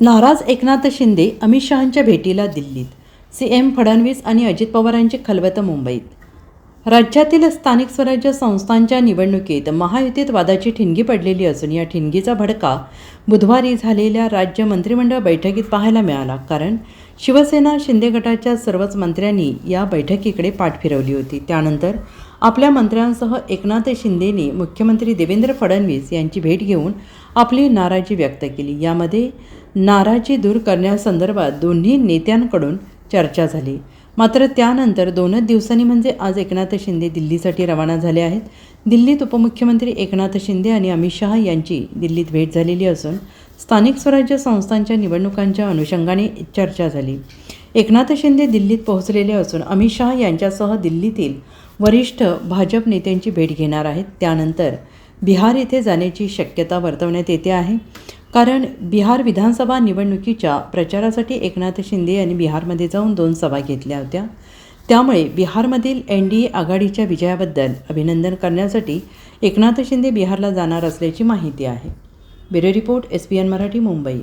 नाराज एकनाथ शिंदे अमित शहांच्या भेटीला दिल्लीत. सी एम फडणवीस आणि अजित पवारांची खलबतं मुंबईत. राज्यातील स्थानिक स्वराज्य संस्थांच्या निवडणुकीत महायुतीत वादाची ठिणगी पडलेली असून या ठिणगीचा भडका बुधवारी झालेल्या राज्य मंत्रिमंडळ बैठकीत पाहायला मिळाला कारण शिवसेना शिंदे गटाच्या सर्वच मंत्र्यांनी या बैठकीकडे पाठ फिरवली होती. त्यानंतर आपल्या मंत्र्यांसह एकनाथ शिंदेने मुख्यमंत्री देवेंद्र फडणवीस यांची भेट घेऊन आपली नाराजी व्यक्त केली. यामध्ये नाराजी दूर करण्यासंदर्भात दोन्ही नेत्यांकडून चर्चा झाली. मात्र त्यानंतर दोनच दिवसांनी म्हणजे आज एकनाथ शिंदे दिल्लीसाठी रवाना झाले आहेत. दिल्लीत उपमुख्यमंत्री एकनाथ शिंदे आणि अमित शहा यांची दिल्लीत भेट झालेली असून स्थानिक स्वराज्य संस्थांच्या निवडणुकांच्या अनुषंगाने चर्चा झाली. एकनाथ शिंदे दिल्लीत पोहोचलेले असून अमित शहा यांच्यासह दिल्लीतील वरिष्ठ भाजप नेत्यांची भेट घेणार आहेत. त्यानंतर बिहार येथे जाण्याची शक्यता वर्तवण्यात येते आहे. कारण बिहार विधानसभा निवडणुकीच्या प्रचारासाठी एकनाथ शिंदे यांनी बिहारमध्ये जाऊन दोन सभा घेतल्या होत्या. त्यामुळे बिहारमधील एन डी ए आघाडीच्या विजयाबद्दल अभिनंदन करण्यासाठी एकनाथ शिंदे बिहारला जाणार असल्याची माहिती आहे. Bureau report S P N Marathi Mumbai.